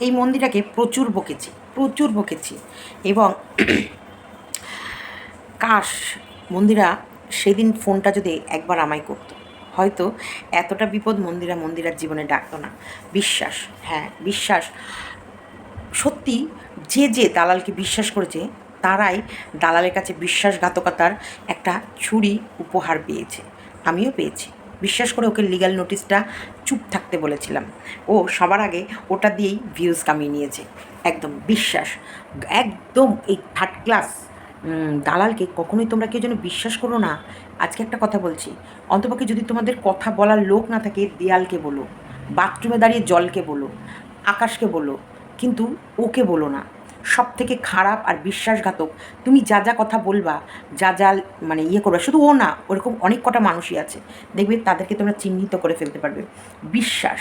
এই মন্দিরাকে প্রচুর বকেছি প্রচুর বকেছি। এবং কাশ, মন্দিরা সেদিন ফোনটা যদি একবার আমায় করতো, হয়তো এতটা বিপদ মন্দিরা মন্দিরার জীবনে ডাকতো না। বিশ্বাস হ্যাঁ বিশ্বাস। সত্যি যে যে দালালকে বিশ্বাস করেছে, তারাই দালালের কাছে বিশ্বাসঘাতকতার একটা ছুরি উপহার পেয়েছে। আমিও পেয়েছি। বিশ্বাস করে ওকে লিগ্যাল নোটিশটা চুপ থাকতে বলেছিলাম। ও সবার আগে ওটা দিয়েই ভিউজ কামিয়ে নিয়েছে। একদম বিশ্বাস। একদম এই থার্ড ক্লাস দালালকে কখনোই তোমরা কেউ যেন বিশ্বাস করো না। আজকে একটা কথা বলছি। অন্তপক্ষে যদি তোমাদের কথা বলার লোক না থাকে, দেয়ালকে বলো, বাথরুমে দাঁড়িয়ে জলকে বলো, আকাশকে বলো, কিন্তু ওকে বলো না। সব থেকে খারাপ আর বিশ্বাসঘাতক। তুমি যা যা কথা বলবা, যা যা মানে ইয়ে করবে, শুধু ও না, ওরকম অনেক কটা মানুষই আছে। দেখবে তাদেরকে তোমরা চিহ্নিত করে ফেলতে পারবে। বিশ্বাস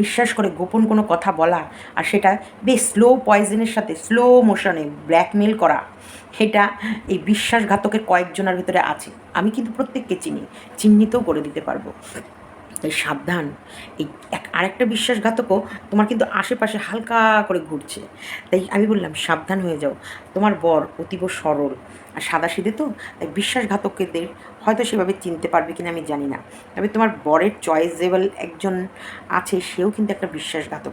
বিশ্বাস করে গোপন কোনো কথা বলা আর সেটা বেশ স্লো পয়জনের সাথে স্লো মোশনে ব্ল্যাকমেল করা, সেটা এই বিশ্বাসঘাতকের কয়েকজনের ভিতরে আছে। আমি কিন্তু প্রত্যেককে চিনি, চিহ্নিতও করে দিতে পারব। তাই সাবধান। এই এক, আরেকটা বিশ্বাসঘাতকও তোমার কিন্তু আশেপাশে হালকা করে ঘুরছে। তাই আমি বললাম, সাবধান হয়ে যাও। তোমার বর অতীব সরল। আর সাদা সিধে তো, তাই বিশ্বাসঘাতকদের হয়তো সেভাবে চিনতে পারবে কিনা আমি জানি না। তবে তোমার বরের চয়েসেবল একজন আছে, সেও কিন্তু একটা বিশ্বাসঘাতক।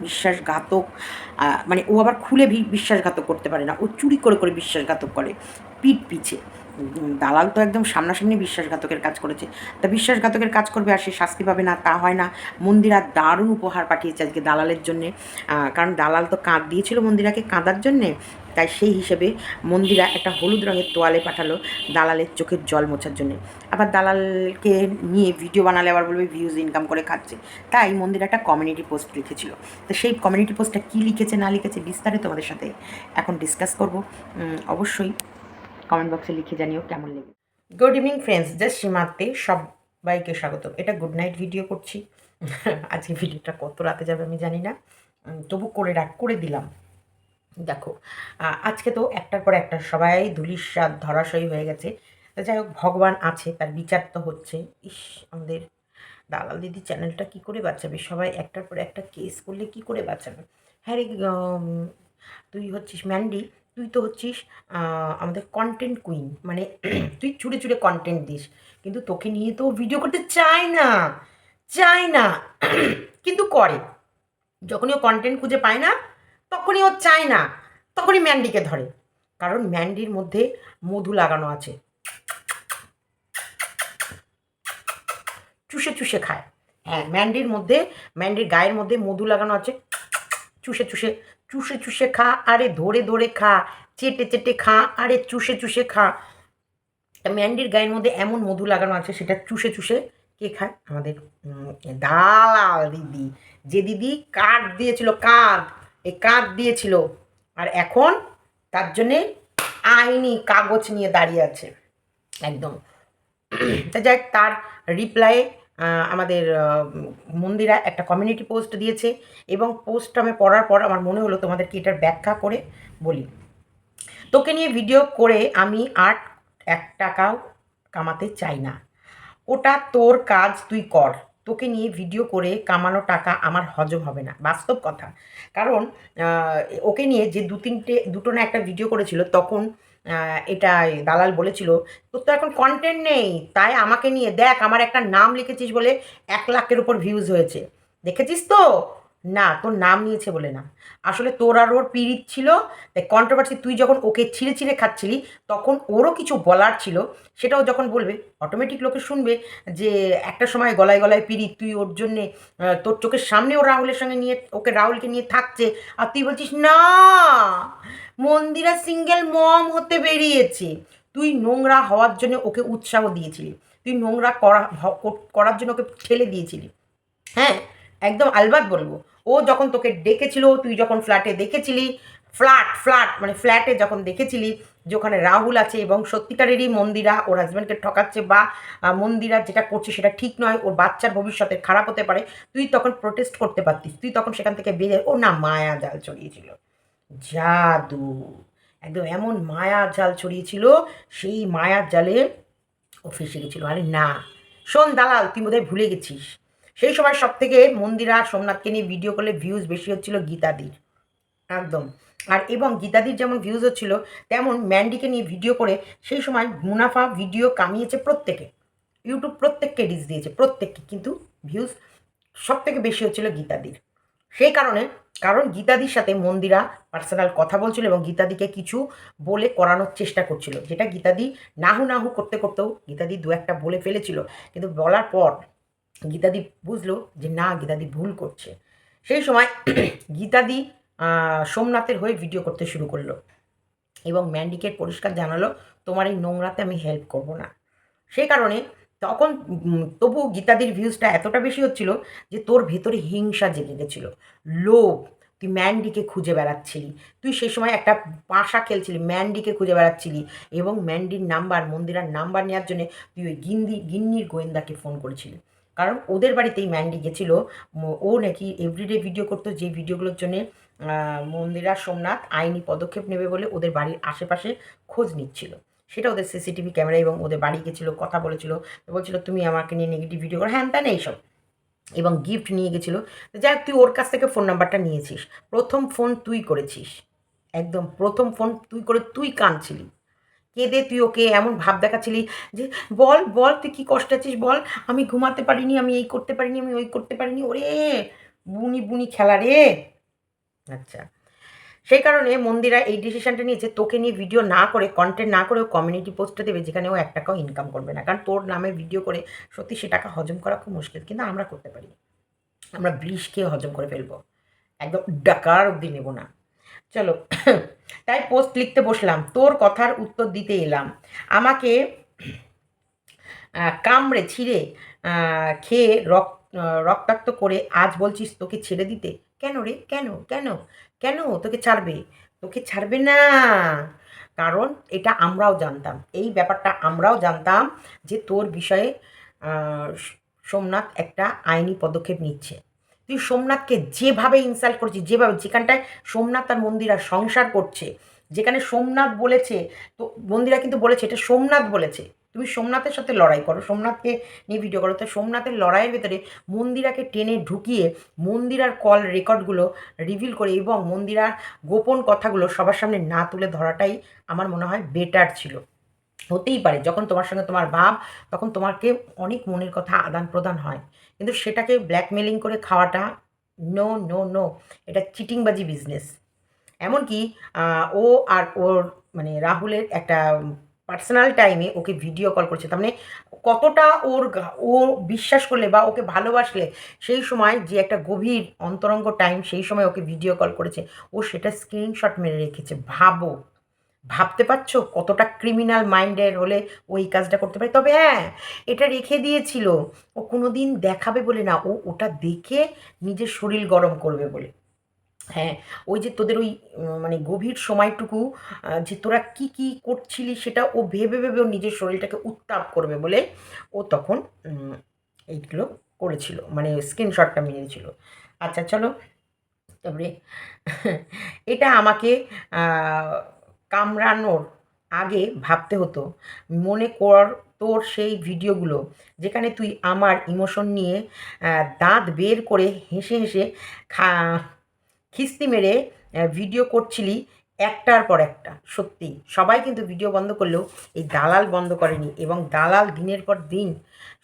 বিশ্বাসঘাতক মানে ও আবার খুলে বিশ্বাসঘাতক করতে পারে না। ও চুরি করে করে বিশ্বাসঘাতক করে। পিঠ পিছে। দালাল তো একদম সামনাসামনি বিশ্বাসঘাতকের কাজ করেছে। তা বিশ্বাসঘাতকের কাজ করবে আর সে শাস্তি পাবে না, তা হয় না। মন্দিরা দারুণ উপহার পাঠিয়েছে আজকে দালালের জন্যে। কারণ দালাল তো কাঁদ দিয়েছিল মন্দিরাকে কাঁদার জন্যে। তাই সেই হিসেবে মন্দিরা একটা হলুদ রঙের তোয়ালে পাঠালো দালালের চোখের জল মোছার জন্য। আবার দালালকে নিয়ে ভিডিও বানালে আবার বলবে ভিউজ ইনকাম করে খাচ্ছে। তাই মন্দিরা একটা কমিউনিটি পোস্ট লিখেছিল। তো সেই কমিউনিটি পোস্টটা কী লিখেছে না লিখেছে বিস্তারিত তোমাদের সাথে এখন ডিসকাস করব। অবশ্যই কমেন্ট বক্সে লিখে জানিও কেমন লেগে গুড ইভিনিং ফ্রেন্ডস জাস্ট সীমাতে সবাইকে স্বাগত এটা গুড নাইট ভিডিও করছি। আজকে ভিডিওটা কত রাতে যাবে আমি জানি না। তবু করে রাখ, করে দিলাম। দেখো আজকে তো একটার পর একটা সবাই ধুলির স্বাদ, ধরাশয়ী হয়ে গেছে। যাই হোক, ভগবান আছে, তার বিচার তো হচ্ছে। ইস, আমাদের দালাল দিদি চ্যানেলটা কি করে বাঁচাবে? সবাই একটার পর একটা কেস করলে কি করে বাঁচাবে? হ্যাঁ রে তুই হচ্ছিস ম্যান্ডি তুই তো হচ্ছিস আমাদের কন্টেন্ট কুইন মানে তুই চুড়ে চুড়ে কন্টেন্ট দিস। কিন্তু তোকে নিয়ে তো ভিডিও করতে চায় না চায় না। কিন্তু করে। যখনই ও কন্টেন্ট খুঁজে পায় না, তখনই ও চায় না। তখনই ম্যান্ডিকে ধরে। কারণ ম্যান্ডির মধ্যে মধু লাগানো আছে। চুষে চুষে খায়। হ্যাঁ ম্যান্ডির মধ্যে, ম্যান্ডির গায়ের মধ্যে মধু লাগানো আছে। চুষে চুষে চুষে চুষে খা, আরে ধরে ধরে খা, চেটে চেটে খা, আরে চুষে চুষে খা। ম্যান্ডির গায়ের মধ্যে এমন মধু লাগানো আছে, সেটা চুষে চুষে কে খায়? আমাদের দালাল দিদি। যে দিদি কাঠ দিয়েছিল, কার্ড, এই কার্ড দিয়েছিল। আর এখন তার জন্যে আইনি কাগজ নিয়ে দাঁড়িয়ে আছে। একদম। তা যাই তার রিপ্লাইয়ে আমাদের মন্দিরা একটা কমিউনিটি পোস্ট দিয়েছে এবং পোস্টটা আমি পড়ার পর আমার মনে হলো তোমাদেরকে এটার ব্যাখ্যা করে বলি। তোকে নিয়ে ভিডিও করে আমি আর এক টাকাও কামাতে চাই না। ওটা তোর কাজ, তুই কর। তোকে নিয়ে ভিডিও করে কামানো টাকা আমার হজম হবে না। বাস্তব কথা। কারণ ওকে নিয়ে যে দু তিনটে, দুটো না একটা ভিডিও করেছিল, তখন এটা দালাল বলেছিল। তোর তো এখন কন্টেন্ট নেই, তাই আমাকে নিয়ে দেখ আমার একটা নাম লিখেছিস বলে এক লাখের উপর ভিউজ হয়েছে। দেখেছিস তো? না, তোর নাম নিয়েছে বলে না। আসলে তোর আর ওর পিরিত ছিল, তাই কন্ট্রোভার্সি তুই যখন ওকে ছিঁড়ে ছিঁড়ে খাচ্ছিলি, তখন ওরও কিছু বলার ছিল, সেটাও যখন বলবে অটোমেটিক লোকে শুনবে যে একটা সময় গলায় গলায় পিরিত তুই ওর জন্যে তোর চোখের সামনে ও রাহুলের সঙ্গে নিয়ে, ওকে রাহুলকে নিয়ে থাকছে, আর তুই বলছিস, না মন্দিরা সিঙ্গেল মম হতে বেরিয়েছে। তুই নোংরা হওয়ার জন্য ওকে উৎসাহ দিয়েছিলি। তুই নোংরা করা করার জন্য ওকে ঠেলে দিয়েছিলি। হ্যাঁ একদম আলবাত বলব। ও যখন তোকে ডেকেছিল, তুই যখন ফ্ল্যাটে দেখেছিলি, ফ্ল্যাট ফ্ল্যাট মানে ফ্ল্যাটে যখন দেখেছিলি যে ওখানে রাহুল আছে এবং সত্যিকারেরই মন্দিরা ওর হাজব্যান্ডকে ঠকাচ্ছে বা মন্দিরা যেটা করছে সেটা ঠিক নয়, ওর বাচ্চার ভবিষ্যতে খারাপ হতে পারে, তুই তখন প্রোটেস্ট করতে পারতিস। তুই তখন সেখান থেকে বেরিয়ে ও না মায়া জাল ছড়িয়েছিল জাদু। একদম এমন মায়া জাল ছড়িয়েছিল, সেই মায়ার জালে ও ফেসে গেছিল। আরে না, শোন দালাল, তুই বোধহয় ভুলে গেছিস। সেই সময় সব থেকে মন্দিরা সোমনাথকে নিয়ে ভিডিও করলে ভিউজ বেশি হচ্ছিল গীতাদির। একদম। আর এবং গীতাদির যেমন ভিউজ হচ্ছিল, তেমন ম্যান্ডিকে নিয়ে ভিডিও করে সেই সময় মুনাফা ভিডিও কামিয়েছে প্রত্যেকে। ইউটিউব প্রত্যেককে রিচ দিয়েছে, প্রত্যেককে। কিন্তু ভিউজ সব থেকে বেশি হচ্ছিল গীতাদির। সেই কারণে কারণ গীতাদির সাথে মন্দিরা পার্সোনাল কথা বলছিল এবং গীতাদিকে কিছু বলে করানোর চেষ্টা করছিল। যেটা গীতাদি নাহু নাহু করতে করতেও গীতাদি দু একটা বলে ফেলেছিল। কিন্তু বলার পর গীতাদি বুঝলো যে না, গীতাদি ভুল করছে। সেই সময় গীতাদি সোমনাথের হয়ে ভিডিও করতে শুরু করল এবং ম্যান্ডিকেট পরিষ্কার জানালো, তোমার এই নোংরাতে আমি হেল্প করব না। সেই কারণে তখন তবু গীতাদির ভিউজটা এতটা বেশি হচ্ছিল যে তোর ভেতরে হিংসা জেগে গেছিল। লোভ, তুই ম্যান্ডিকে খুঁজে বেড়াচ্ছিলি। তুই সেই সময় একটা পাশা খেলছিলি, ম্যান্ডিকে খুঁজে বেড়াচ্ছিলি এবং ম্যান্ডির নাম্বার, মন্দিরার নাম্বার নেওয়ার জন্য তুই ওই গিন্দি, গিন্নির গোয়েন্দাকে ফোন করেছিলি। কারণ ওদের বাড়িতেই ম্যান্ডি গেছিল। ও নাকি এভরিডে ভিডিও করতো যে ভিডিওগুলোর জন্যে মন্দিরা সোমনাথ আইনি পদক্ষেপ নেবে বলে ওদের বাড়ির আশেপাশে খোঁজ নিচ্ছিল। সেটা ওদের সিসিটিভি ক্যামেরা এবং ওদের বাড়ি গেছিল, কথা বলেছিল, বলছিল, তুমি আমাকে নিয়ে নেগেটিভ ভিডিও করো। হ্যান ত্যান এইসব। এবং গিফট নিয়ে গেছিল। যাই তুই ওর কাছ থেকে ফোন নাম্বারটা নিয়েছিস। প্রথম ফোন তুই করেছিস। একদম প্রথম ফোন তুই করে তুই কাঁদছিলি। কেঁদে তুই ওকে এমন ভাব দেখাচ্ছিলি যে, বল বল, তুই কী কষ্ট আছিস? বল, আমি ঘুমাতে পারিনি, আমি এই করতে পারিনি, আমি ওই করতে পারিনি। ওরে, বুনি বুনি খেলা রে। আচ্ছা। সেই কারণে মন্দিরা এই ডিসিশনটা নিয়েছে তোকে নিয়ে ভিডিও না করে কন্টেন্ট না করে কমিউনিটি পোস্টে দেবে যেখানে ও এক টাকাও ইনকাম করবে না। কারণ তোর নামে ভিডিও করে সত্যি সে টাকা হজম করা খুব মুশকিল কিন্তু আমরা করতে পারি। আমরা বৃষ খেয়ে হজম করে ফেলব। একদম ডাকার অবধি নেব না। চলো তাই পোস্ট লিখতে বসলাম। তোর কথার উত্তর দিতে এলাম। আমাকে কামড়ে ছিঁড়ে খেয়ে রক আহ, রক্তাক্ত করে আজ বলছিস তোকে ছেড়ে দিতে? কেন রে? কেন? কেন? কেন? তোকে ছাড়বে? তোকে ছাড়বে না। কারণ এটা আমরাও জানতাম। এই ব্যাপারটা আমরাও জানতাম যে তোর বিষয়ে সোমনাথ একটা আইনি পদক্ষেপ নিচ্ছে। তুই সোমনাথকে যেভাবে ইনসাল্ট করছিস, যেভাবে যেখানটায় সোমনাথ তার মন্দিরা সংসার করছে, যেখানে সোমনাথ বলেছে, তো মন্দিরা কিন্তু বলেছে, এটা সোমনাথ বলেছে। তুমি সোমনাথের সাথে লড়াই করো, সোমনাথকে নিয়ে ভিডিও করো। তো সোমনাথের লড়াইয়ের ভেতরে মন্দিরাকে টেনে ঢুকিয়ে মন্দিরার কল রেকর্ডগুলো রিভিল করে এবং মন্দিরার গোপন কথাগুলো সবার সামনে না তুলে ধরাটাই আমার মনে হয় বেটার ছিল। হতেই পারে, যখন তোমার সঙ্গে তোমার ভাব, তখন তোমাকে অনেক মনের কথা আদান প্রদান হয়। কিন্তু সেটাকে ব্ল্যাকমেলিং করে খাওয়াটা নো নো নো এটা চিটিংবাজি বিজনেস এমনকি ও আর ওর মানে রাহুলের একটা পার্সোনাল টাইমে ওকে ভিডিও কল করছে। তার মানে কতটা ওর ও বিশ্বাস করলে বা ওকে ভালোবাসলে সেই সময় যে একটা গভীর অন্তরঙ্গ টাইম সেই সময় ওকে ভিডিও কল করেছে, ও সেটা স্ক্রিনশট মেরে রেখেছে। ভাবো। ভাবতে পারছ কতটা ক্রিমিনাল মাইন্ডের হলে ওই কাজটা করতে পারে? তবে হ্যাঁ এটা রেখে দিয়েছিল। ও কোনো দিন দেখাবে বলে না। ও ওটা দেখে নিজের শরীর গরম করবে বলে। হ্যাঁ ওই যে তোদের ওই মানে গভীর সময়টুকু যে তোরা কি কি করছিলি সেটা ও ভেবে ভেবে ও নিজের শরীরটাকে উত্তাপ করবে বলে ও তখন এইগুলো করেছিল মানে স্ক্রিনশটটা মেরেছিল। আচ্ছা চলো। তারপরে এটা আমাকে কামড়ানোর আগে ভাবতে হতো। মনে কর তোর সেই ভিডিওগুলো, যেখানে তুই আমার ইমোশন নিয়ে দাঁত বের করে হেসে হেসে খা খিস্তি মেরে ভিডিও করছিলি একটার পর একটা। সত্যি, সবাই কিন্তু ভিডিও বন্ধ করলেও এই দালাল বন্ধ করেনি এবং দালাল দিনের পর দিন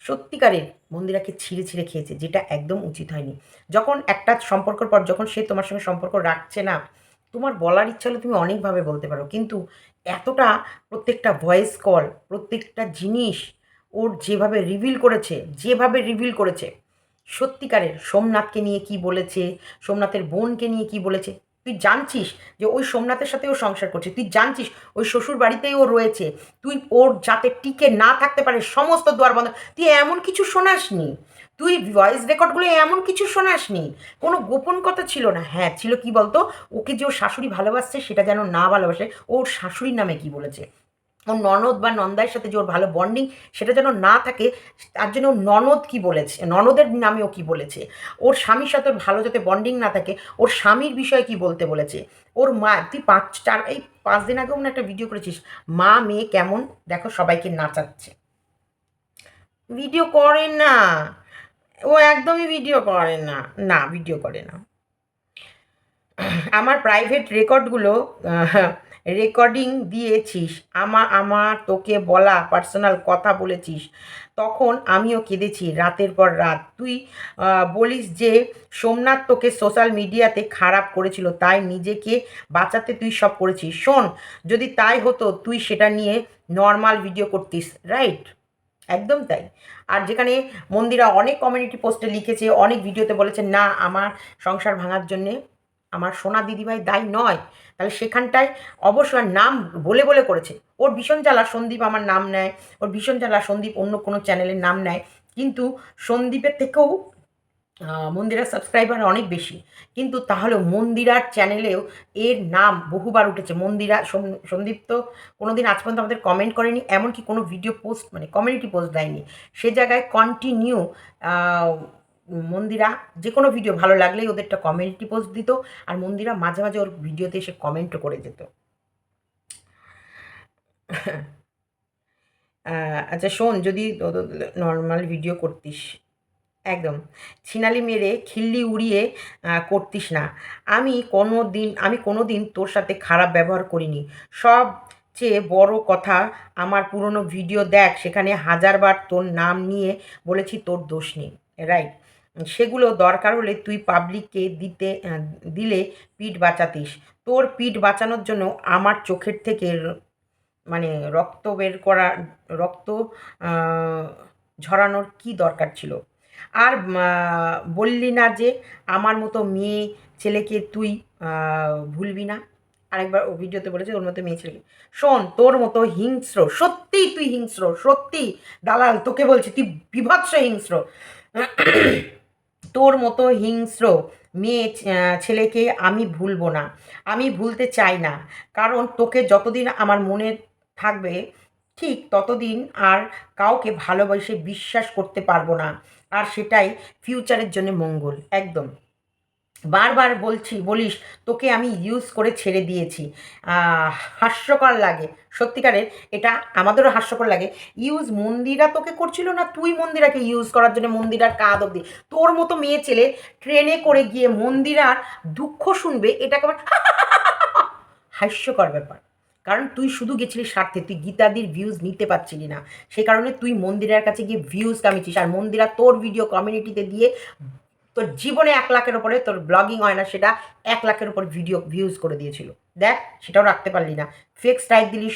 সত্যিকারের মন্দিরাকে ছিঁড়ে ছিঁড়ে খেয়েছে, যেটা একদম উচিত হয়নি। যখন একটা সম্পর্কের পর যখন সে তোমার সঙ্গে সম্পর্ক রাখছে না, তোমার বলার ইচ্ছা হলে তুমি অনেকভাবে বলতে পারো। কিন্তু এতটা প্রত্যেকটা ভয়েস কল প্রত্যেকটা জিনিস ওর যেভাবে রিভিল করেছে, যেভাবে রিভিল করেছে সত্যিকারের সোমনাথকে নিয়ে কি বলেছে, সোমনাথের বোনকে নিয়ে কি বলেছে? তুই জানছিস যে ওই সোমনাথের সাথে ও সংসার করছে, তুই জানছিস ওই শ্বশুর বাড়িতেই ও রয়েছে, তুই ওর যাতে টিকে না থাকতে পারে, সমস্ত দ্বার বন্ধ, তুই এমন কিছু শোনাসনি? তুই ভয়েস রেকর্ডগুলো এমন কিছু শোনাসনি? কোনো গোপন কথা ছিল না? হ্যাঁ ছিল কি বলতো? ওকে যে ওর শাশুড়ি ভালোবাসছে, সেটা যেন না ভালোবাসে, ওর শাশুড়ির নামে কি বলেছে? ওর ননদ বা নন্দার সাথে যে ওর ভালো বন্ডিং সেটা যেন না থাকে, তার জন্য ওর ননদ কি বলেছে? ননদের নামে ও কী বলেছে? ওর স্বামীর সাথে ওর ভালো যাতে বন্ডিং না থাকে, ওর স্বামীর বিষয়ে কি বলতে বলেছে? ওর মা, তুই পাঁচ, চার, এই পাঁচ দিন আগেও না একটা ভিডিও করেছিস, মা, মেয়ে কেমন? দেখো সবাইকে নাচাচ্ছে। ভিডিও করে না। ও একদমই ভিডিও করে না। না ভিডিও করে না। আমার প্রাইভেট রেকর্ডগুলো রেকর্ডিং দিয়েছিস, আমা আমার তোকে বলা পার্সোনাল কথা বলেছিস, তখন আমিও কেঁদেছি রাতের পর রাত। তুই বলিস যে সোমনাথ তোকে সোশ্যাল মিডিয়াতে খারাপ করেছিল, তাই নিজেকে বাঁচাতে তুই সব করেছিস। শোন, যদি তাই হতো, তুই সেটা নিয়ে নর্মাল ভিডিও করতিস রাইট একদম তাই। আর যেখানে মন্দিরা অনেক কমিউনিটি পোস্টে লিখেছে, অনেক ভিডিওতে বলেছে, না, আমার সংসার ভাঙার জন্যে আমার সোনা দিদিভাই দায়ী নয়। তাহলে সেখানটায় অবশ্যই নাম বলে বলে করেছে। ওর ভীষণ জ্বালা, সন্দীপ আমার নাম নেয়। ওর ভীষণ জ্বালা, সন্দীপ অন্য কোনো চ্যানেলের নাম নেয়। কিন্তু সন্দীপের থেকেও মন্দিরার সাবস্ক্রাইবার অনেক বেশি। কিন্তু তাহলে মন্দিরার চ্যানেলেও এর নাম বহুবার উঠেছে। মন্দিরা, সন- সন্দীপ তো কোনোদিন আজ পর্যন্ত আমাদের কমেন্ট করেনি, এমনকি কোনো ভিডিও পোস্ট মানে কমিউনিটি পোস্ট দেয়নি। সে জায়গায় কন্টিনিউ মন্দিরা যে কোনো ভিডিও ভালো লাগলেই ওদেরটা কমিউনিটি পোস্ট দিত, আর মন্দিরা মাঝে মাঝে ওর ভিডিওতে এসে কমেন্টও করে যেত। আচ্ছা শোন, যদি নর্মাল ভিডিও করতিস, একদম। ছিনালি মেরে খিল্লি উড়িয়ে করতিস না। আমি কোনো দিন আমি কোনো দিন তোর সাথে খারাপ ব্যবহার করিনি। সব সবচেয়ে বড় কথা, আমার পুরনো ভিডিও দেখ, সেখানে হাজারবার তোর নাম নিয়ে বলেছি তোর দোষ নেই রাইট সেগুলো দরকার হলে তুই পাবলিককে দিতে দিলে পিঠ বাঁচাতিস। তোর পিঠ বাঁচানোর জন্য আমার চোখের থেকে মানে রক্ত বের করা, রক্ত ঝরানোর কি দরকার ছিল? আর বললি না যে আমার মতো মেয়ে ছেলেকে তুই ভুলবি না? আরেকবার ভিডিওতে বলেছে ওর মতো মেয়ে ছেলেকে। শোন, তোর মতো হিংস্র সত্যি তুই হিংস্র সত্যি দালাল, তোকে বলছি, তুই বিভৎস হিংস্র। তোর মতো হিংস্র মেয়ে ছেলেকে আমি ভুলবো না। আমি ভুলতে চাই না। কারণ তোকে যতদিন আমার মনে থাকবে, ঠিক ততদিন আর কাউকে ভালোবেসে বিশ্বাস করতে পারব না। আর সেটাই ফিউচারের জন্য মঙ্গল। একদম। বারবার বলছি, বলিস, তোকে আমি ইউজ করে ছেড়ে দিয়েছি। হাস্যকর লাগে। সত্যিকারের এটা আমাদেরও হাস্যকর লাগে। ইউজ মন্দিরা তোকে করছিল না? তুই মন্দিরাকে ইউজ করার জন্য মন্দিরার কাঁদ অব্দি তোর মতো মেয়ে ছেলে ট্রেনে করে গিয়ে মন্দিরার দুঃখ শুনবে, এটা কেমন হাস্যকর ব্যাপার। কারণ তুই শুধু গেছিলি স্বার্থে, তুই গীতাদির ভিউজ নিতে পারছিলি না। সে কারণে তুই মন্দিরের কাছে গিয়ে ভিউজ কামিয়েছিস। আর মন্দিরা তোর ভিডিও কমিউনিটিতে দিয়ে তোর জীবনে এক লাখের ওপরে তোর ব্লগিং হয় না, সেটা এক লাখের উপর ভিডিও ভিউজ করে দিয়েছিল। দেখ, সেটাও রাখতে পারলি না। ফেক স্ট্রাইক দিলি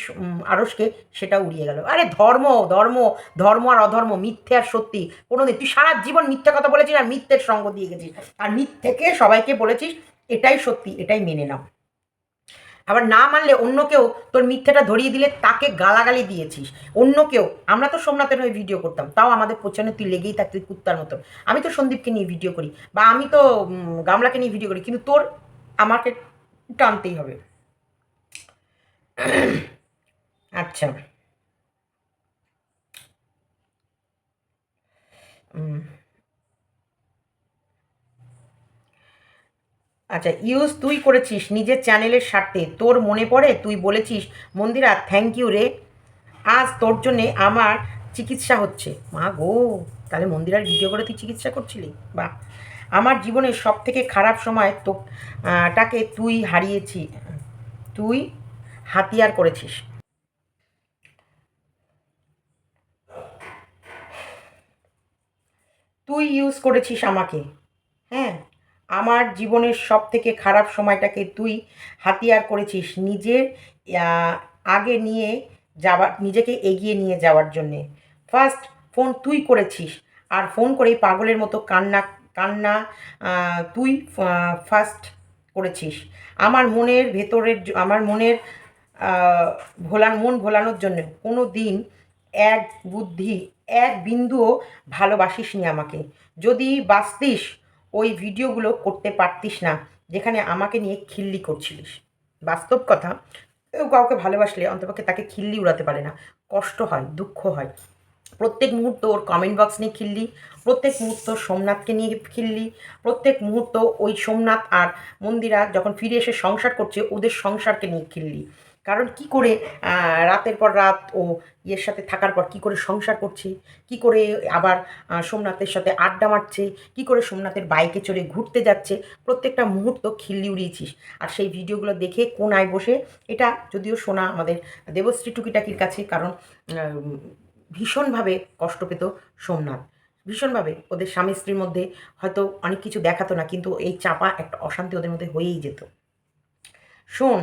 আরসকে সেটা উড়িয়ে গেল। আরে ধর্ম ধর্ম ধর্ম আর অধর্ম, মিথ্যে আর সত্যি। কোনোদিন, তুই সারা জীবন মিথ্যে কথা বলেছিস আর মিথ্যের সঙ্গ দিয়ে গেছিস। আর মিথ্যেকে সবাইকে বলেছিস, এটাই সত্যি, এটাই মেনে নাও। আবার না মানলে অন্য কেউ তোর মিথ্যেটা ধরিয়ে দিলে তাকে গালাগালি দিয়েছিস। অন্য কেউ। আমরা তো সোমনাথের হয়ে ভিডিও করতাম। তাও আমাদের পেছনে তুই লেগেই থাকতি কুত্তার মতো। আমি তো সন্দীপকে নিয়ে ভিডিও করি বা আমি তো গামলাকে নিয়ে ভিডিও করি। কিন্তু তোর আমাকে টানতেই হবে। আচ্ছা। উম, আচ্ছা ইউজ তুই করেছিস নিজের চ্যানেলের স্বার্থে। তোর মনে পড়ে? তুই বলেছিস, মন্দিরা থ্যাংক ইউ রে। আজ তোর জন্যে আমার চিকিৎসা হচ্ছে। মা গো, তাহলে মন্দিরার ভিডিও করে তুই চিকিৎসা করছিলি? বাহ। আমার জীবনের সব থেকে খারাপ সময় তো টাকে তুই হারিয়েছি, তুই হাতিয়ার করেছিস। তুই ইউজ করেছিস আমাকে। হ্যাঁ? আমার জীবনের সব থেকে খারাপ সময়টাকে তুই হাতিয়ার করেছিস নিজের আগে নিয়ে যাওয়ার নিজেকে এগিয়ে নিয়ে যাওয়ার জন্যে। ফার্স্ট ফোন তুই করেছিস, আর ফোন করেই পাগলের মতো কান্না কান্না তুই ফার্স্ট করেছিস। আমার মনের ভেতরের আমার মনের ভোলান, মন ভোলানোর জন্য কোনো দিন এক বুদ্ধি, এক বিন্দুও ভালোবাসিসনি আমাকে। যদি বাঁচতিস ওই ভিডিওগুলো করতে পারতিস না, যেখানে আমাকে নিয়ে খিল্লি করছিলিস। বাস্তব কথা, কেউ কাউকে ভালোবাসলে অন্তপক্ষে তাকে খিল্লি উড়াতে পারে না। কষ্ট হয়, দুঃখ হয়। প্রত্যেক মুহূর্ত ওর কমেন্ট বক্স নিয়ে খিল্লি, প্রত্যেক মুহূর্ত সোমনাথকে নিয়ে খিল্লি, প্রত্যেক মুহূর্ত ওই সোমনাথ আর মন্দিরা যখন ফিরে এসে সংসার করছে, ওদের সংসারকে নিয়ে খিল্লি। কারণ কি করে রাতের পর রাত ও ইয়ের সাথে থাকার পর কি করে সংসার করছে? কি করে আবার সোমনাথের সাথে আড্ডা মারছে? কি করে সোমনাথের বাইকে চড়ে ঘুরতে যাচ্ছে? প্রত্যেকটা মুহূর্ত খিল্লি উড়িয়েছিস। আর সেই ভিডিওগুলো দেখে কোনায় বসে, এটা যদিও শোনা আমাদের দেবশ্রী টুকিটাকির কাছে, কারণ ভীষণভাবে কষ্ট পেত সোমনাথ। ভীষণভাবে ওদের স্বামী স্ত্রীর মধ্যে হয়তো অনেক কিছু দেখাতো না, কিন্তু এই চাপা একটা অশান্তি ওদের মধ্যে হয়েই যেত। শোন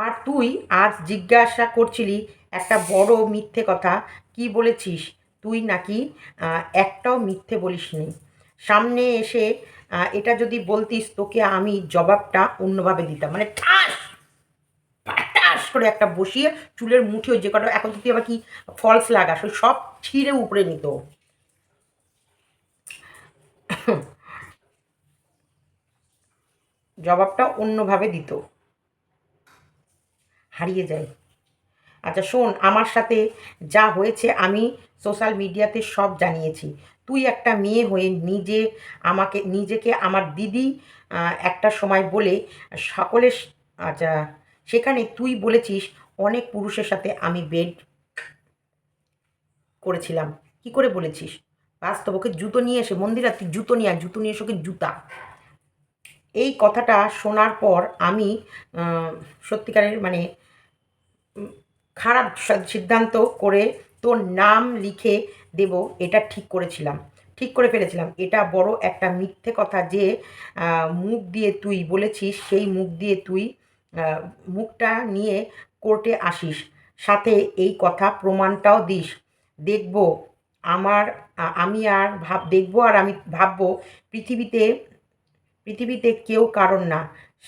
আর তুই আজ জিজ্ঞাসা করছিলি একটা বড় মিথ্যে কথা, কি বলেছিস? তুই নাকি একটাও মিথ্যে বলিসনি। সামনে এসে এটা যদি বলতিস, তোকে আমি জবাবটা অন্যভাবে দিতাম। মানে ঠাস! টাস করে একটা বসিয়ে চুলের মুঠি ওই যে কটা, এখন তুই আবার কি ফলস লাগাস, ওই সব ছিঁড়ে উপরে নিত। জবাবটা অন্যভাবে দিত। হারিয়ে যায়। আচ্ছা শোন, আমার সাথে যা হয়েছে আমি সোশ্যাল মিডিয়াতে সব জানিয়েছি। তুই একটা মেয়ে হয়ে নিজে আমাকে, নিজেকে আমার দিদি একটা সময় বলে সকলের আচ্ছা সেখানে তুই বলেছিস অনেক পুরুষের সাথে আমি বেড করেছিলাম। কি করে বলেছিস? বাস্তব, ওকে জুতো নিয়ে এসে, মন্দিরা, তুই জুতো নিয়ে জুতো নিয়ে এসে ওকে জুতা। এই কথাটা শোনার পর আমি সত্যিকারের মানে খারাপ সিদ্ধান্ত করে তোর নাম লিখে দেব এটা ঠিক করেছিলাম। ঠিক করে ফেলেছিলাম। এটা বড় একটা মিথ্যে কথা যে মুখ দিয়ে তুই বলেছিস সেই মুখ দিয়ে তুই মুখটা নিয়ে কোর্টে আসিস। সাথে এই কথা প্রমাণটাও দিস। দেখব আমার আমি আর ভাব দেখব আর আমি ভাববো পৃথিবীতে পৃথিবীতে কেউ কারণ না।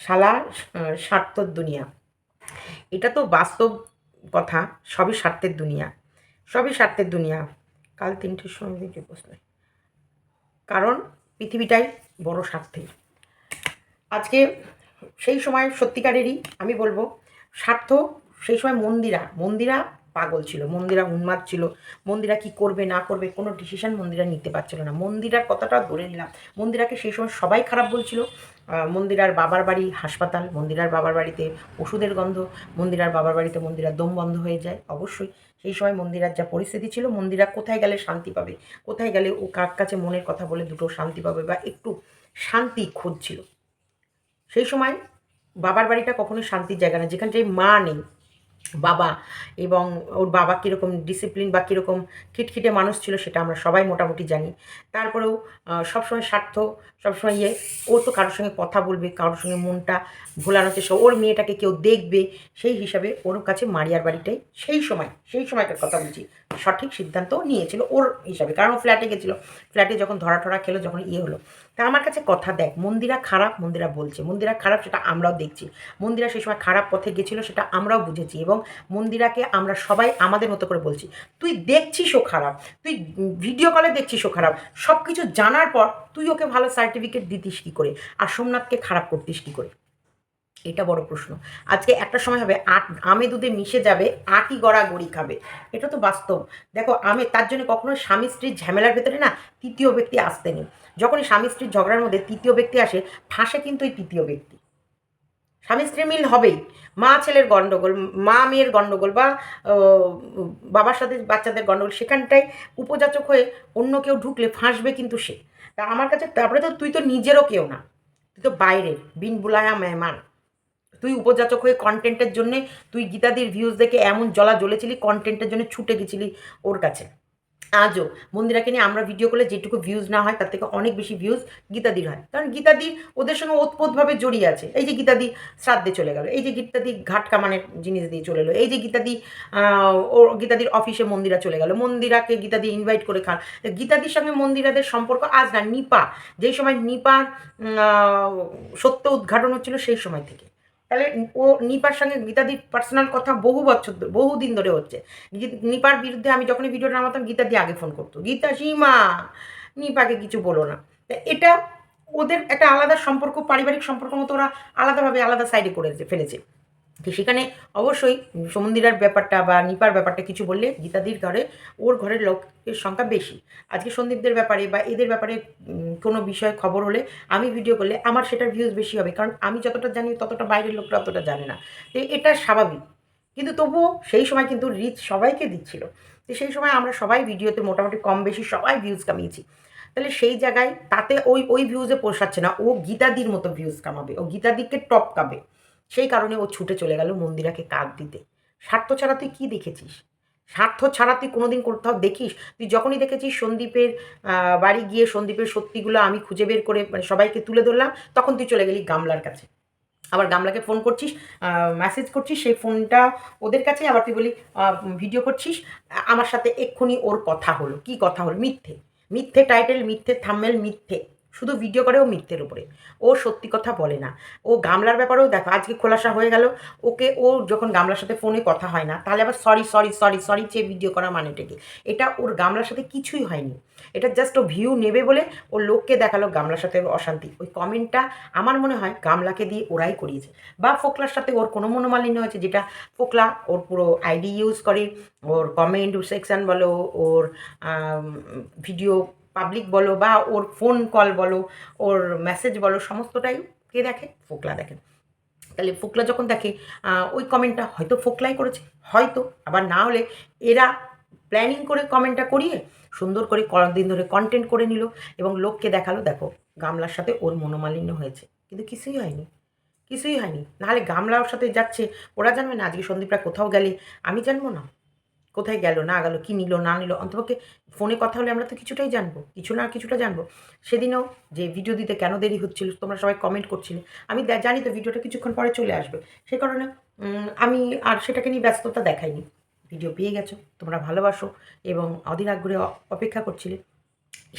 শালা আহ, স্বার্থর দুনিয়া। এটা তো বাস্তব কথা, সবই স্বার্থের দুনিয়া। সবই স্বার্থের দুনিয়া। কাল তিনটের সময় দিকে প্রশ্ন। কারণ পৃথিবীটাই বড় স্বার্থের আজকে সেই সময় সত্যিকারেরই আমি বলব, স্বার্থ সেই সময় মন্দিরা। মন্দিরা পাগল ছিল, মন্দিরা উন্মাদ ছিল। মন্দিরা কি করবে, না করবে, কোনো ডিসিশন মন্দিরা নিতে পারছিল না। মন্দিরার কথাটা ধরে নিলাম, মন্দিরাকে সেই সময় সবাই খারাপ বলছিল। মন্দিরার বাবার বাড়ি হাসপাতাল, মন্দিরার বাবার বাড়িতে ওষুধের গন্ধ, মন্দিরার বাবার বাড়িতে মন্দিরার দম বন্ধ হয়ে যায়, অবশ্যই। সেই সময় মন্দিরার যা পরিস্থিতি ছিল, মন্দিরা কোথায় গেলে শান্তি পাবে? কোথায় গেলে ও কার কাছে মনের কথা বলে দুটো শান্তি পাবে বা একটু শান্তি খুঁজছিল সেই সময় বাবার বাড়িটা কখনোই শান্তির জায়গা না, যেখানটায় মা নেই। বাবা এবং ওর বাবা কীরকম ডিসিপ্লিন বা কীরকম খিটখিটে মানুষ ছিল সেটা আমরা সবাই মোটামুটি জানি। তারপরেও সবসময় স্বার্থ সবসময় ইয়ে ও তো কারোর সঙ্গে কথা বলবে, কারোর সঙ্গে মনটা ভোলানোর চেষ্টা ওর মেয়েটাকে কেউ দেখবে, সেই হিসাবে ওর কাছে মারিয়ার বাড়িটাই সেই সময়, সেই সময়কার কথা বলছি। সঠিক সিদ্ধান্ত নিয়েছিল ওর হিসাবে, কারণ ও ফ্ল্যাটে গেছিল। ফ্ল্যাটে যখন ধরা টরা খেলো, যখন ইয়ে হলো। তা আমার কাছে কথা দেখ, মন্দিরা খারাপ, মন্দিরা বলছে। মন্দিরা খারাপ, সেটা আমরাও দেখছি। মন্দিরা সেই সময় খারাপ পথে গেছিল, সেটা আমরাও বুঝেছি এবং মন্দিরাকে আমরা সবাই আমাদের মতো করে বলছি। তুই দেখছিস ও খারাপ, তুই ভিডিও কলে দেখছিস ও খারাপ সব কিছু জানার পর তুই ওকে ভালো সার্টিফিকেট দিতিস কী করে? আর সোমনাথকে খারাপ করতিস কী করে? এটা বড় প্রশ্ন। আজকে একটা সময় হবে আট, আমে দুধে মিশে যাবে, আটি গড়া গড়ি খাবে। এটা তো বাস্তব। দেখো, আমে তার জন্য কখনো স্বামী স্ত্রীর ঝামেলার ভেতরে না তৃতীয় ব্যক্তি আসতে নেই। যখনই স্বামী স্ত্রীর ঝগড়ার মধ্যে তৃতীয় ব্যক্তি আসে ফাঁসে কিন্তু এই তৃতীয় ব্যক্তি। স্বামী স্ত্রী মিল হবেই। মা ছেলের গণ্ডগোল মা মেয়ের গণ্ডগোল বা বাবার সাথে বাচ্চাদের গণ্ডগোল সেখানটায় উপযাচক হয়ে অন্য কেউ ঢুকলে ফাঁসবে কিন্তু সে। তা আমার কাছে, তারপরে তো তুই তো নিজেরও কেউ না। তুই তো বাইরের, বিন বুলায়া মেহমান। তুই উপযাচক হয়ে কন্টেন্টের জন্যে, তুই গীতাদির ভিউজ দেখে এমন জ্বলা জ্বলেছিলি কন্টেন্টের জন্য ছুটে গেছিলি ওর কাছে। আজও মন্দিরাকে নিয়ে আমরা ভিডিও করলে যেটুকু ভিউজ না হয় তার থেকে অনেক বেশি ভিউজ গীতাদির হয়। কারণ গীতাদি ওদের সঙ্গে ওতপ্রোতভাবে জড়িয়ে আছে। এই যে গীতাদি শ্রাদ্ধে চলে গেল, এই যে গীতাদি ঘাট কামানের জিনিস দিয়ে চলে এলো, এই যে গীতাদি ও গীতাদির অফিসে মন্দিরা চলে গেল, মন্দিরাকে গীতাদি ইনভাইট করে খান। গীতাদির সঙ্গে মন্দিরাদের সম্পর্ক আজ না, নিপা, যেই সময় নিপার সত্য উদ্ঘাটন হচ্ছিল সেই সময় থেকে। তাহলে ও নিপার সঙ্গে গীতাদির পার্সোনাল কথা বহু বছর বহু দিন ধরে হচ্ছে। নিপার বিরুদ্ধে আমি যখনই ভিডিওটা নামাতাম গীতা দিয়ে আগে ফোন করতো। গীতা সীমা, নিপাকে কিছু বলো না। এটা ওদের একটা আলাদা সম্পর্ক, পারিবারিক সম্পর্ক মতো ওরা আলাদাভাবে আলাদা সাইডে করে ফেলেছে। তো সেখানে অবশ্যই সমন্দিরার ব্যাপারটা বা নিপার ব্যাপারটা কিছু বললে গীতাদির ঘরে, ওর ঘরের লোকের সংখ্যা বেশি। আজকে সন্দীপদের ব্যাপারে বা এদের ব্যাপারে কোনো বিষয়ে খবর হলে আমি ভিডিও করলে আমার সেটার ভিউজ বেশি হবে। কারণ আমি যতটা জানি ততটা বাইরের লোকরা অতটা জানে না। তো এটা স্বাভাবিক। কিন্তু তবুও সেই সময় কিন্তু রিচ সবাইকে দিচ্ছিল। তো সেই সময় আমরা সবাই ভিডিওতে মোটামুটি কম বেশি সবাই ভিউজ কামিয়েছি। তাহলে সেই জায়গায় তাতে ওই ওই ভিউজে পোষাচ্ছে না। ও গীতাদির মতো ভিউজ কামাবে। ও গীতাদিকে টপ কাবে। সেই কারণে ও ছুটে চলে গেল মন্দিরাকে কাক দিতে। স্বার্থ ছাড়া তুই কী দেখেছিস? স্বার্থ ছাড়া তুই কোনোদিন কোথাও দেখিস, তুই যখনই দেখেছিস সন্দীপের বাড়ি গিয়ে সন্দীপের সত্যিগুলো আমি খুঁজে বের করে মানে সবাইকে তুলে ধরলাম, তখন তুই চলে গেলি গামলার কাছে। আবার গামলাকে ফোন করছিস মেসেজ করছিস, সেই ফোনটা ওদের কাছে, আবার তুই বলি ভিডিও করছিস, আমার সাথে এক্ষুনি ওর কথা হলো। কি কথা হলো? মিথ্যে। মিথ্যে টাইটেল মিথ্যে থাম্মেল মিথ্যে। শুধু ভিডিও করে ও মিথ্যের উপরে। ও সত্যি কথা বলে না। ও গামলার ব্যাপারেও দেখো, আজকে খোলাসা হয়ে গেল। ওকে ও যখন গামলার সাথে ফোনে কথা হয় না, তাহলে আবার সরি সরি সরি সরি চেয়ে ভিডিও করা মানেটা কি? এটা ওর গামলার সাথে কিছুই হয়নি। এটা জাস্ট ও ভিউ নেবে বলে ও লোককে দেখাল গামলার সাথে অশান্তি। ওই কমেন্টটা আমার মনে হয় গামলাকে দিয়ে ওরাই করিয়েছে। বা ফোকলার সাথে ওর কোনো মনোমালিন্য হয়েছে, যেটা ফোকলা ওর পুরো আইডি ইউজ করে, ওর কমেন্ট সেকশন বলো, ওর ভিডিও পাবলিক বলো বা ওর ফোন কল বলো, ওর মেসেজ বলো, সমস্তটাই কে দেখে? ফোকলা দেখে। তাহলে ফোকলা যখন দেখে ওই কমেন্টটা হয়তো ফোকলাই করেছে, হয়তো। আবার না হলে এরা প্ল্যানিং করে কমেন্টটা করিয়ে, সুন্দর করে দিন ধরে কন্টেন্ট করে নিল এবং লোককে দেখাল, দেখো, গামলার সাথে ওর মনোমালিন্য হয়েছে। কিন্তু কিছুই হয়নি কিছুই হয়নি। নাহলে গামলার সাথে যাচ্ছে, ওরা জানবে না, আজকে সন্দীপরা কোথাও গেলে, আমি জানব না। কোথায় গেল, না গেল, কী নিল, না নিল, অন্তপক্ষে ফোনে কথা হলে আমরা তো কিছুটাই জানব, কিছু না কিছুটা জানব। সেদিনও যে ভিডিও দিতে কেন দেরি হচ্ছিল, তোমরা সবাই কমেন্ট করছিলে। আমি জানি তো ভিডিওটা কিছুক্ষণ পরে চলে আসবে। সে কারণে আমি আর সেটাকে নিয়ে ব্যস্ততা দেখাইনি। ভিডিও পেয়ে গেছো, তোমরা ভালোবাসো এবং অধীর আগ্রহে অপেক্ষা করছিলে।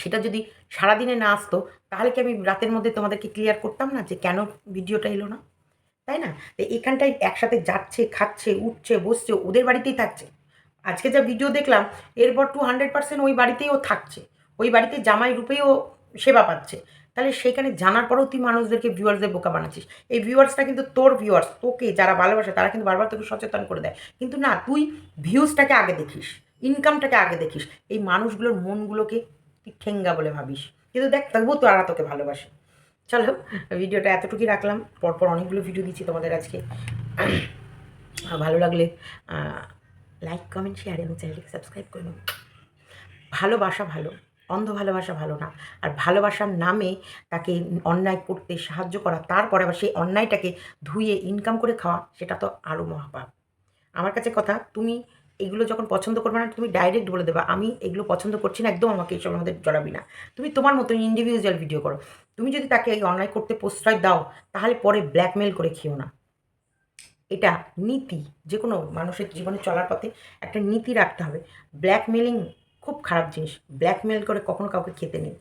সেটা যদি সারাদিনে না আসতো, তাহলে কি আমি রাতের মধ্যে তোমাদেরকে ক্লিয়ার করতাম না যে কেন ভিডিওটা এলো না? তাই না? এখানটায় একসাথে যাচ্ছে, খাচ্ছে, উঠছে, বসছে, ওদের বাড়িতেই থাকছে। আজকে যা ভিডিও দেখলাম, এরপর টু হান্ড্রেড পার্সেন্ট ওই বাড়িতেই ও থাকছে। ওই বাড়িতে জামাই রূপেই ও সেবা পাচ্ছে। তাহলে সেখানে জানার পরেও তুই মানুষদেরকে ভিউয়ার্সদের বোকা বানাচ্ছিস। এই ভিউয়ার্সটা কিন্তু তোর ভিউয়ার্স তোকে যারা ভালোবাসে তারা কিন্তু বারবার তোকে সচেতন করে দেয়। কিন্তু না, তুই ভিউজটাকে আগে দেখিস ইনকামটাকে আগে দেখিস। এই মানুষগুলোর মনগুলোকে তুই ঠেঙ্গা বলে ভাবিস। কিন্তু দেখ, তবুও তো আর তোকে ভালোবাসে। চলো, ভিডিওটা এতটুকুই রাখলাম। পরপর অনেকগুলো ভিডিও দিচ্ছি তোমাদের আজকে। ভালো লাগলে লাইক কমেন্ট শেয়ার এবং চ্যানেলটিকে সাবস্ক্রাইব করে নেব ভালোবাসা ভালো, অন্ধ ভালোবাসা ভালো না। আর ভালোবাসার নামে তাকে অন্যায় করতে সাহায্য করা, তারপরে আবার সেই অন্যায়টাকে ধুয়ে ইনকাম করে খাওয়া, সেটা তো আরও মহাপাপ। আমার কাছে কথা, তুমি এগুলো যখন পছন্দ করবে না, তুমি ডাইরেক্ট বলে দেবা, আমি এগুলো পছন্দ করছি না, একদম আমাকে এইসব আমাদের জড়াবি না। তুমি তোমার মতো ইন্ডিভিজুয়াল ভিডিও করো। তুমি যদি তাকে এই অন্যায় করতে প্রশ্রয় দাও, তাহলে পরে ব্ল্যাকমেল করে খেও না। এটা নীতি যে কোনো মানুষের জীবনে চলার পথে একটা নীতি রাখতে হবে। ব্ল্যাকমেলিং খুব খারাপ জিনিস। ব্ল্যাকমেল করে কখনো কাউকে খেতে নেই।